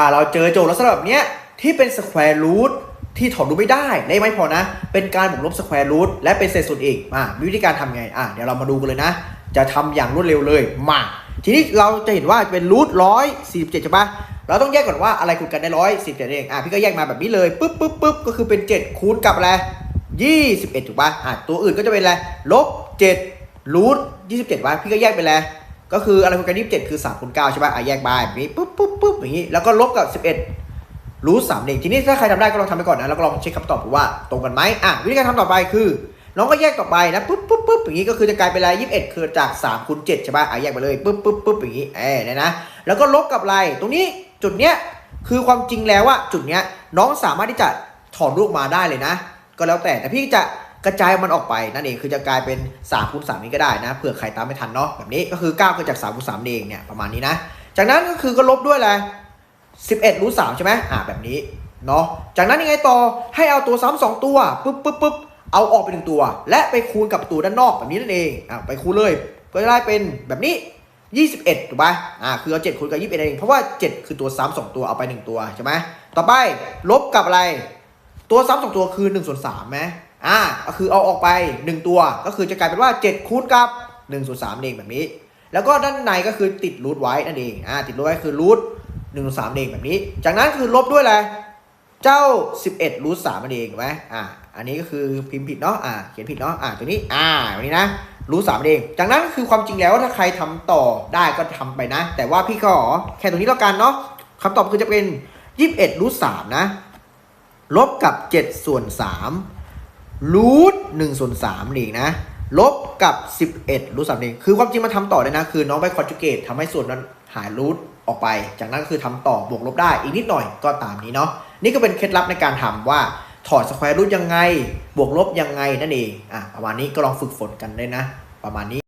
ถ้าเราเจอโจทย์ลักษณะแบบเนี้ยที่เป็นสแควร์รูทที่ถอดรูทไม่ได้และไม่พอนะ เป็นการบวกลบสแควร์รูทและเป็นเศษส่วนอีกมาวิธีการทำไงอะเดี๋ยวเรามาดูกันเลยนะ จะทำอย่างรวดเร็วเลยมาทีนี้เราจะเห็นว่าเป็นรูทร้อยสี่สิบเจ็ดใช่ปะเราต้องแยกก่อนว่าอะไรคูณกันได้ร้อยสิบเจ็ดเองอะพี่ก็แยกมาแบบนี้เลยปุ๊บปุ๊บปุ๊บก็คือเป็นเจ็ดคูณกับอะไรยี่สิบเอ็ดถูกปะอะตัวอื่นก็จะเป็นอะไรลบเจ็ดรูทยี่สิบเจ็ดวะพี่ก็แยกไปแล้ว ก็คืออะไรคูณกันยี่สิบเจ็ดคือสามคูณเก้าใช่ป่ะอะแยกบายแบบนี้ปุ๊บปุ๊บปุ๊บอย่างนี้ แล้วก็ลบกับสิบเอ็ดรูทสามเองทีนี้ถ้าใครทำได้ก็ลองทำไปก่อนนะแล้วก็ลองเช็คคำตอบดูว่าตรงกันไหมอะวิธีการทำต่อไปคือน้องก็แยกต่อไปนะปุ๊บปุ๊บปุ๊บอย่างนี้ก็คือจะกลายเป็นอะไรยี่สิบเอ็ดคือจากสามคูณเจ็ดใช่ป่ะอะแยกไปเลยปุ๊บปุ๊บปุ๊บอย่างนี้เอ้เนี่ยนะแล้วก็ลบกับอะไรตรงนี้จุดเนี้ยคือความจริงแล้วว่าจุดเนี้ยน้องสามารถที่จะถอนรูปมาได้เลยนะ ก็แล้วแต่แต่พี่จะ กระจายมันออกไปนั่นเองคือจะกลายเป็น3คูณ3นี้ก็ได้นะเผื่อใครตามไม่ทันเนาะแบบนี้ก็คือ9เกิดจาก3คูณ3เองเนี่ยประมาณนี้นะ จากนั้นก็คือก็ลบด้วยอะไร11รูท3ใช่ไหมอ่าแบบนี้เนาะจากนั้นยังไงต่อให้เอาตัวซ้ำสองตัวปุ๊บปุ๊บปุ๊บเอาออกไปหนึ่งตัว และไปคูณกับตัวด้านนอกแบบนี้นั่นเองอ่าไปคูณเลยก็จะได้เป็นแบบนี้21ถูกป่ะอ่า คือเอา7คูณกับ21เอง เพราะว่า 7 คือตัวซ้ำสองตัว เอาไป 1 ตัว ใช่ไหม ต่อไป ลบกับอะไร ตัวซ้ำสองตัวคือ1ส่วน3ไหม อ่าก็คือเอาออกไป 1 ตัว ก็คือจะกลายเป็นว่า 7 คูณกับ1ส่วน3เองแบบนี้ แล้วก็ด้านในก็คือติดรูทไว้นั่นเองอ่าติดรูทไว้คือรูท1ส่วน3เองแบบนี้ จากนั้นคือลบด้วยอะไรเจ้า 11รูท3นั่นเองถูกไหมอ่าอันนี้ก็คือพิมพ์ผิดเนาะอ่าเขียนผิดเนาะอ่าตัวนี้อ่าแบบนี้นะรูท3นั่นเอง จากนั้นคือความจริงแล้วถ้าใครทำต่อได้ก็ทำไปนะ แต่ว่าพี่ก็ขอแค่ตรงนี้แล้วกันเนาะคำตอบคือจะเป็น 21รูท3นะลบกับ 7 ส่วน3 รูทหนึ่งส่วนสามนี่เองนะ ลบกับ11รูทสามนี่คือความจริงมันทำต่อได้นะ คือน้องไปคอนจูเกตทำให้ส่วนนั้นหายรูทออกไป จากนั้นก็คือทำต่อบวกลบได้อีกนิดหน่อยก็ตามนี้เนาะ นี่ก็เป็นเคล็ดลับในการทำว่าถอดสแควร์รูทยังไง บวกลบยังไงนั่นเอง อะประมาณนี้ก็ลองฝึกฝนกันได้นะ ประมาณนี้